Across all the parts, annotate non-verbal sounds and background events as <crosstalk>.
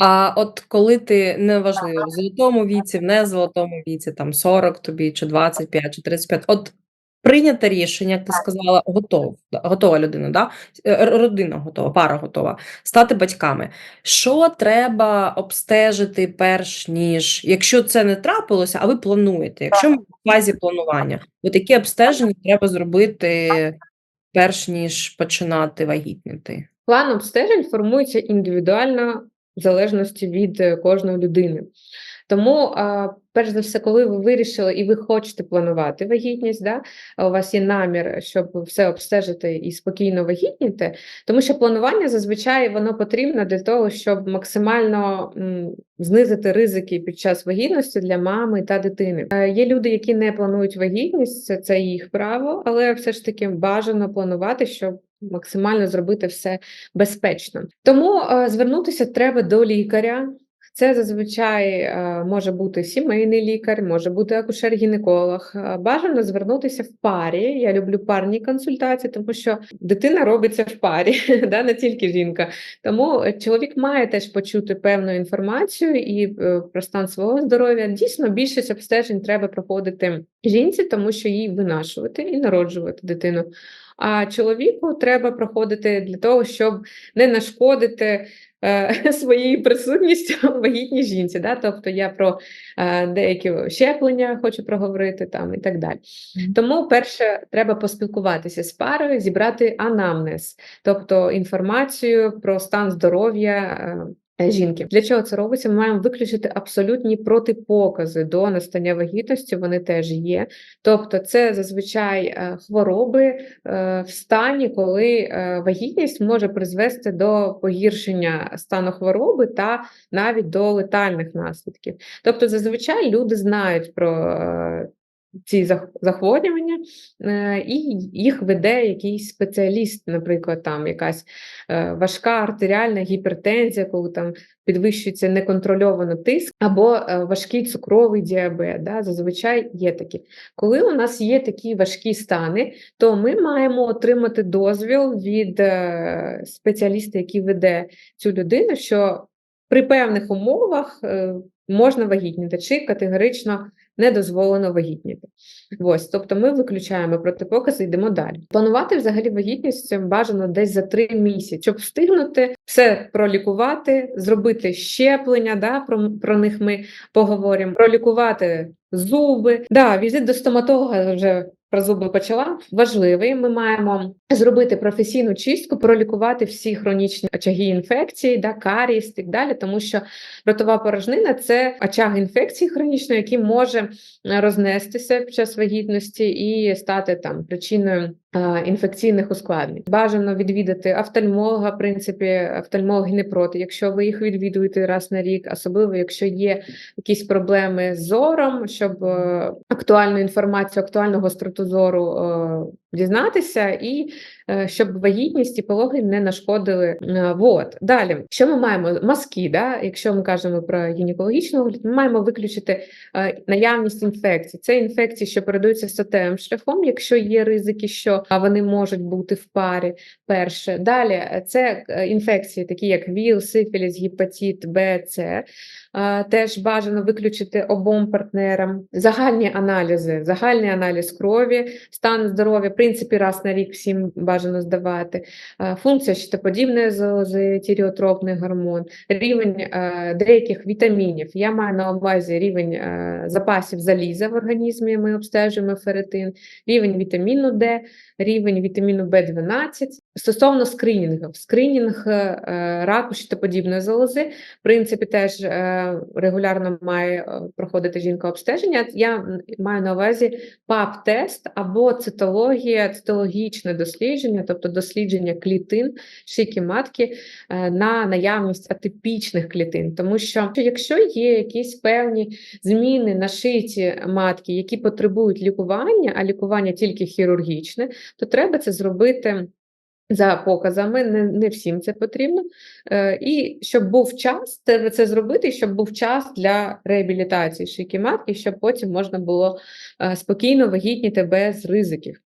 А от коли ти неважливо, в золотому віці, в незолотому віці, там 40 тобі, чи 25, чи 35, от прийняте рішення, як ти сказала, готов, готова людина, да? Е, родина готова, пара готова стати батьками. Що треба обстежити перш ніж, якщо це не трапилося, а ви плануєте, якщо ми в фазі планування, от які обстеження треба зробити перш ніж починати вагітніти? План обстежень формується індивідуально в залежності від е, кожної людини. Тому, перш за все, коли ви вирішили і ви хочете планувати вагітність, да, у вас є намір, щоб все обстежити і спокійно вагітніти, тому що планування зазвичай воно потрібно для того, щоб максимально знизити ризики під час вагітності для мами та дитини. Е, Є люди, які не планують вагітність, це, це їх право, але все ж таки бажано планувати, щоб максимально зробити все безпечно. Тому е, звернутися треба до лікаря. Це зазвичай е, може бути сімейний лікар, може бути акушер-гінеколог. Е, Бажано звернутися в парі. Я люблю парні консультації, тому що дитина робиться в парі, <laughs> да, не тільки жінка. Тому чоловік має теж почути певну інформацію і е, про стан свого здоров'я. Дійсно, більшість обстежень треба проходити жінці, тому що їй винашувати і народжувати дитину. А чоловіку треба проходити для того, щоб не нашкодити е, <laughs> своєю присутністю вагітній жінці. Да? Тобто я про е, деякі щеплення хочу проговорити там і так далі. Тому, перше, треба поспілкуватися з парою, зібрати анамнез, тобто інформацію про стан здоров'я. е, Жінки для чого це робиться? Ми маємо виключити абсолютні протипокази до настання вагітності. Вони теж є. Тобто, це зазвичай е, хвороби е, в стані, коли е, вагітність може призвести до погіршення стану хвороби та навіть до летальних наслідків. Тобто, зазвичай люди знають про е, ці захворювання, е, і їх веде якийсь спеціаліст, наприклад, там якась е, важка артеріальна гіпертензія, коли там підвищується неконтрольовано тиск, або е, важкий цукровий діабет. Да, зазвичай є такі. Коли у нас є такі важкі стани, то ми маємо отримати дозвіл від спеціаліста, який веде цю людину, що при певних умовах можна вагітніти, чи категорично не дозволено вагітніти. Ось, тобто ми виключаємо протипокази, йдемо далі. Планувати взагалі вагітність бажано десь за три місяці, щоб встигнути все пролікувати, зробити щеплення. Да, про, про них ми поговоримо, пролікувати зуби. Да, візит до стоматолога вже. Про зуби почала важливий. Ми маємо зробити професійну чистку, пролікувати всі хронічні очаги інфекції, да, каріс і так далі, тому що ротова порожнина це очаг інфекції хронічної, який може е, рознестися під час вагітності і стати там причиною інфекційних ускладнень. Бажано відвідати офтальмолога, в принципі, офтальмологи не проти, якщо ви їх відвідуєте раз на рік, особливо якщо є якісь проблеми з зором, щоб е, актуальну інформацію, актуальну гостроту зору е, дізнатися, і е, щоб вагітність і пологи не нашкодили. Е, Вот. Далі, що ми маємо? Маски, да? якщо ми кажемо про гінекологічну огляд, ми маємо виключити е, наявність інфекцій. Це інфекції, що передаються статевим шляхом, якщо є ризики, що вони можуть бути в парі. Перше. Далі це інфекції, такі як ВІЛ, сифіліс, гепатит, Б, С. Теж бажано виключити обом партнерам загальні аналізи, загальний аналіз крові, стан здоров'я, в принципі, раз на рік всім бажано здавати. Функція щитоподібної залози, тіріотропний гормон, рівень деяких вітамінів. Я маю на увазі рівень запасів заліза в організмі. Ми обстежуємо ферритин, рівень вітаміну Д, рівень вітаміну В12. Стосовно скринінгів, скринінг е, е, раку щитоподібної залози, в принципі, теж е, регулярно має проходити жінка обстеження. Я маю на увазі ПАП-тест або цитологія, цитологічне дослідження, тобто дослідження клітин шийки матки на наявність атипічних клітин. Тому що якщо є якісь певні зміни на шийці матки, які потребують лікування, а лікування тільки хірургічне, то треба це зробити. За показами, не, не всім це потрібно. Е, і щоб був час треба це зробити, щоб був час для реабілітації шийки матки, щоб потім можна було е, спокійно вагітніти без ризиків.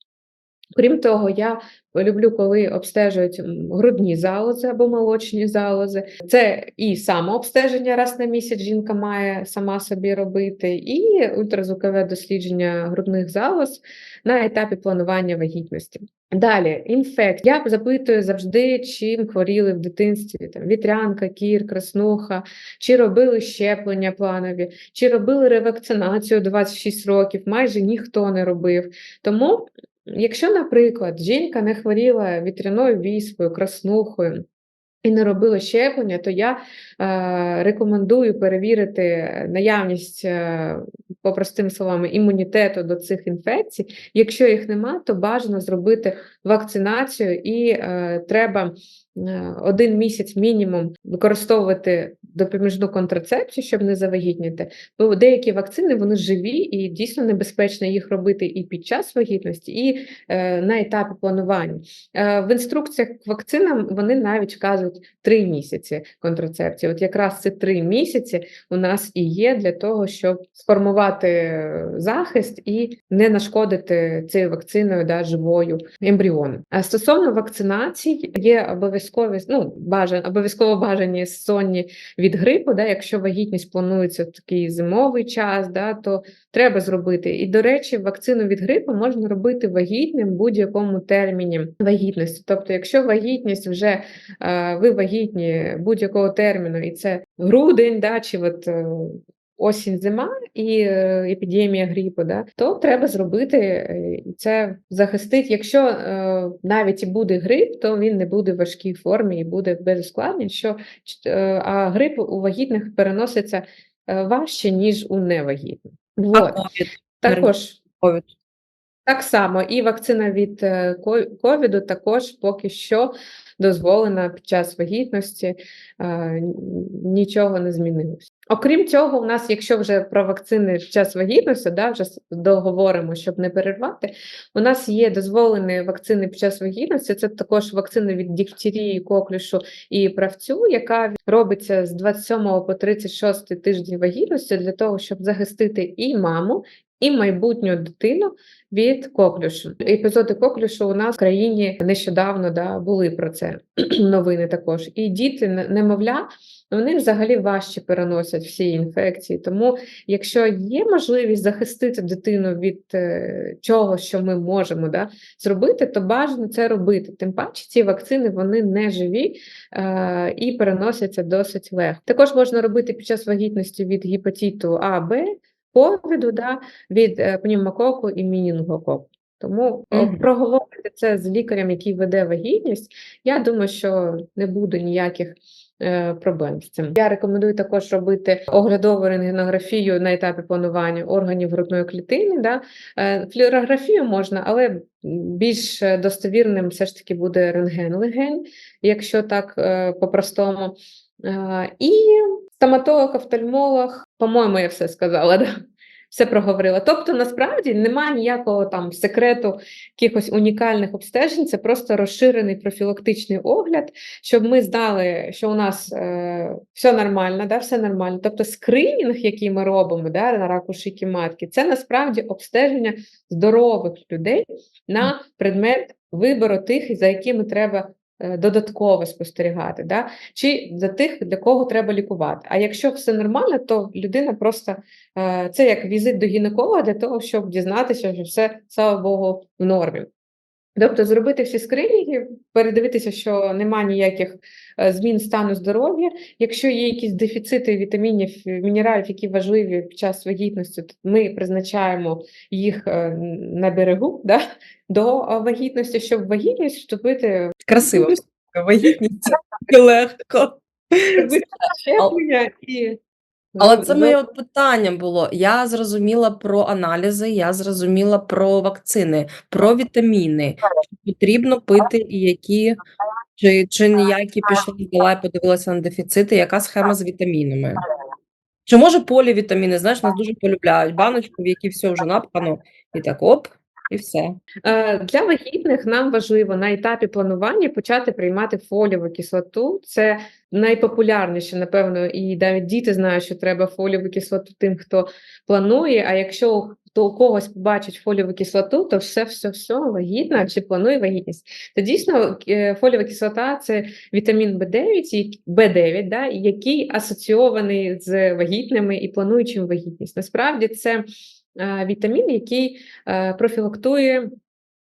Крім того, я люблю, коли обстежують грудні залози або молочні залози. Це і самообстеження раз на місяць жінка має сама собі робити, і ультразвукове дослідження грудних залоз на етапі планування вагітності. Далі, інфект. Я запитую завжди, чим хворіли в дитинстві. Там, вітрянка, кір, краснуха, чи робили щеплення планові, чи робили ревакцинацію 26 років. Майже ніхто не робив. Тому Якщо, наприклад, жінка не хворіла вітряною віспою, краснухою і не робила щеплення, то я е, рекомендую перевірити наявність, е, по простим словами, імунітету до цих інфекцій. Якщо їх нема, то бажано зробити вакцинацію і е, треба один місяць мінімум використовувати допоміжну контрацепцію, щоб не завагітніти. Бо деякі вакцини вони живі і дійсно небезпечно їх робити і під час вагітності, і е, на етапі планування. Е, в інструкціях к вакцинам вони навіть вказують три місяці контрацепції. От якраз ці три місяці у нас і є для того, щоб сформувати е, захист і не нашкодити цією вакциною да, живою ембріону. А стосовно вакцинацій, є обов'язкові ну, бажан, обов'язково бажані сонні від грипу. Да, якщо вагітність планується в такий зимовий час, да, то треба зробити. І, до речі, вакцину від грипу можна робити вагітним в будь-якому терміні вагітності. Тобто, якщо вагітність вже е, ви вагітні будь-якого терміну, і це грудень, да, чи от. Осінь, зима і е, епідемія грипу, да, то треба зробити е, і це захистить. Якщо е, навіть і буде грип, то він не буде в важкій формі і буде без ускладнень. Що а грип у вагітних переноситься важче ніж у невагітних. Вот. Також Ковід. так само і вакцина від ковіду також поки що дозволена під час вагітності, нічого не змінилось. Окрім цього, у нас, якщо вже про вакцини під час вагітності, да, вже договоримо, щоб не перервати, у нас є дозволені вакцини під час вагітності. Це також вакцина від дифтерії, коклюшу і правцю, яка робиться з 27 по 36 тиждень вагітності для того, щоб захистити і маму, і майбутню дитину від коклюшу. Епізоди коклюшу у нас в країні нещодавно да, були про це <clears throat> новини також. І діти, немовля, вони взагалі важче переносять всі інфекції. Тому, якщо є можливість захистити дитину від е, чого, що ми можемо да, зробити, то бажано це робити. Тим паче, ці вакцини вони не живі е, і переносяться досить легко. Також можна робити під час вагітності від гепатиту А, Б, ковіду, да, від е, пневмококу і мінінгококу. Тому о, Мгм. проговорити це з лікарем, який веде вагітність, я думаю, що не буде ніяких е, проблем з цим. Я рекомендую також робити оглядову рентгенографію на етапі планування органів грудної клітини. Да? Е, Флюорографію можна, але більш е, достовірним все ж таки буде рентген легень, якщо так е, по-простому. І стоматолог, офтальмолог, по-моєму, я все сказала, <laughs> да? все проговорила. Тобто, насправді немає ніякого там секрету якихось унікальних обстежень, це просто розширений профілактичний огляд, щоб ми знали, що у нас е, все нормально, да, все нормально. Тобто, скринінг, який ми робимо да, на раку шийки матки, це насправді обстеження здорових людей на предмет вибору тих, за якими треба додатково спостерігати, да? чи за тих, для кого треба лікувати. А якщо все нормально, то людина просто е, це як візит до гінеколога для того, щоб дізнатися, що все, слава Богу, в нормі. Тобто зробити всі скринінги, передивитися, що немає ніяких е, змін стану здоров'я. Якщо є якісь дефіцити вітамінів, мінералів, які важливі під час вагітності, то ми призначаємо їх е, на берегу да, до е, вагітності, щоб вагітність вступити Красиво. Вагітність легко. щеплення і Але це моє от питання було. Я зрозуміла про аналізи, я зрозуміла про вакцини, про вітаміни. Чи потрібно пити і які, чи, чи ніякі пішли взяла і подивилася на дефіцити, яка схема з вітамінами? Чи може полівітаміни? Знаєш, нас дуже полюбляють баночку, в якій все вже напхано, і так оп, і все. Е, Для вагітних нам важливо на етапі планування почати приймати фолієву кислоту. Це найпопулярніше, напевно, і навіть діти знають, що треба фолієву кислоту тим, хто планує. А якщо хто у когось побачить фолієву кислоту, то все, все, все, вагітна чи планує вагітність. То дійсно е, фолієва кислота це вітамін В9, як- В9, да, який асоційований з вагітними і плануючим вагітність. Насправді це вітамін, який е, профілактує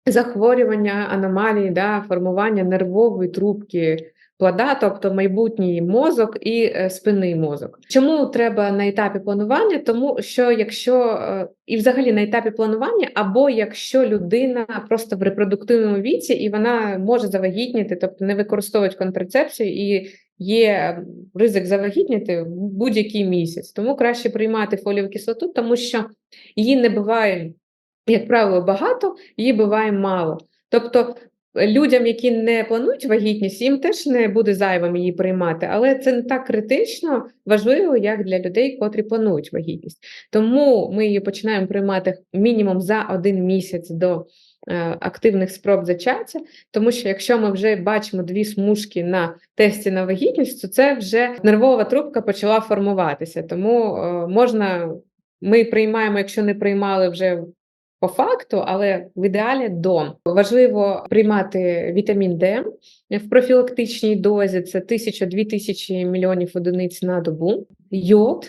захворювання, аномалії, да, формування нервової трубки плода, тобто майбутній мозок і е, спинний мозок. Чому треба на етапі планування? Тому що якщо е, і взагалі на етапі планування, або якщо людина просто в репродуктивному віці і вона може завагітніти, тобто не використовують контрацепцію і є ризик завагітніти в будь-який місяць. Тому краще приймати фолієву кислоту, тому що її не буває, як правило, багато, її буває мало. Тобто людям, які не планують вагітність, їм теж не буде зайвим її приймати, але це не так критично важливо, як для людей, котрі планують вагітність. Тому ми її починаємо приймати мінімум за один місяць до активних спроб зачаття, тому що якщо ми вже бачимо дві смужки на тесті на вагітність, то це вже нервова трубка почала формуватися. Тому е, можна, ми приймаємо, якщо не приймали вже по факту, але в ідеалі до важливо приймати вітамін Д в профілактичній дозі. Це 1000-2000 мільйонів одиниць на добу. Йод,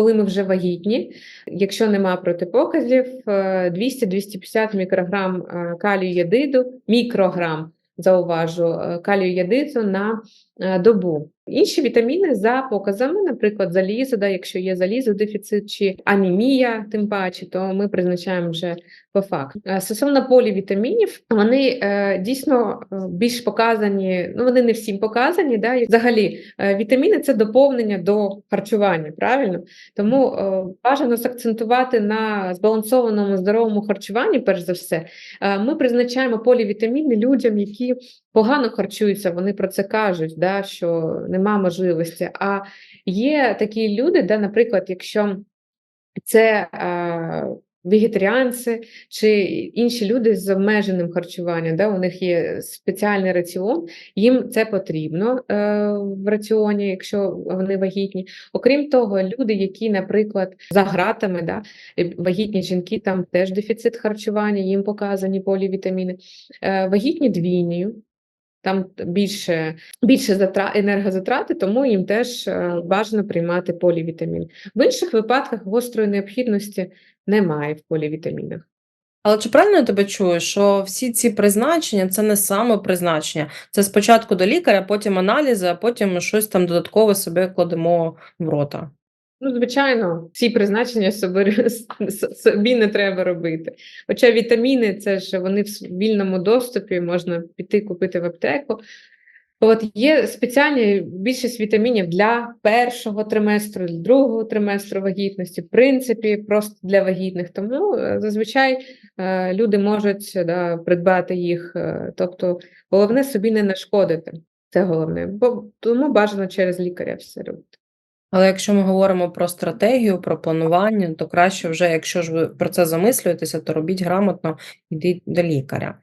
коли ми вже вагітні. Якщо нема протипоказів, е, 200-250 мікрограм е, калію ядиду, мікрограм. Зауважу е, калію ядиду на е, добу. Інші вітаміни за показами, наприклад, залізо, да, якщо є залізодефіцит чи анемія, тим паче, то ми призначаємо вже по факту. Е, Стосовно полівітамінів, вони е, дійсно е, більш показані, ну вони не всім показані. Да? І взагалі, вітаміни це доповнення до харчування, правильно? Тому бажано акцентувати на збалансованому здоровому харчуванні, перш за все. Ми призначаємо полівітаміни людям, які погано харчуються, вони про це кажуть, да, що нема можливості. А є такі люди, де, наприклад, якщо це е, вегетаріанці чи інші люди з обмеженим харчуванням, да, у них є спеціальний раціон, їм це потрібно е, в раціоні, якщо вони вагітні. Окрім того, люди, які, наприклад, за гратами, да, вагітні жінки, там теж дефіцит харчування, їм показані полівітаміни, е, вагітні двійнею. Там більше, більше затра... енергозатрати, тому їм теж е, бажано приймати полівітамін. В інших випадках гострої необхідності немає в полівітамінах. Але чи правильно я тебе чую, що всі ці призначення це не самопризначення? Це спочатку до лікаря, потім аналізи, а потім щось там додаткове собі кладемо в рота. Ну, звичайно, ці призначення собі, <laughs> собі не треба робити. Хоча вітаміни, це ж вони в вільному доступі, можна піти купити в аптеку. От є спеціальні більшість вітамінів для першого триместру, для другого триместру вагітності, в принципі, просто для вагітних. Тому е, зазвичай е, люди можуть да, придбати їх. е, Тобто, головне собі не нашкодити. Це головне. Бо тому бажано через лікаря все робити. Але якщо ми говоримо про стратегію, про планування, то краще вже, якщо ж ви про це замислюєтеся, то робіть грамотно, йдіть до лікаря.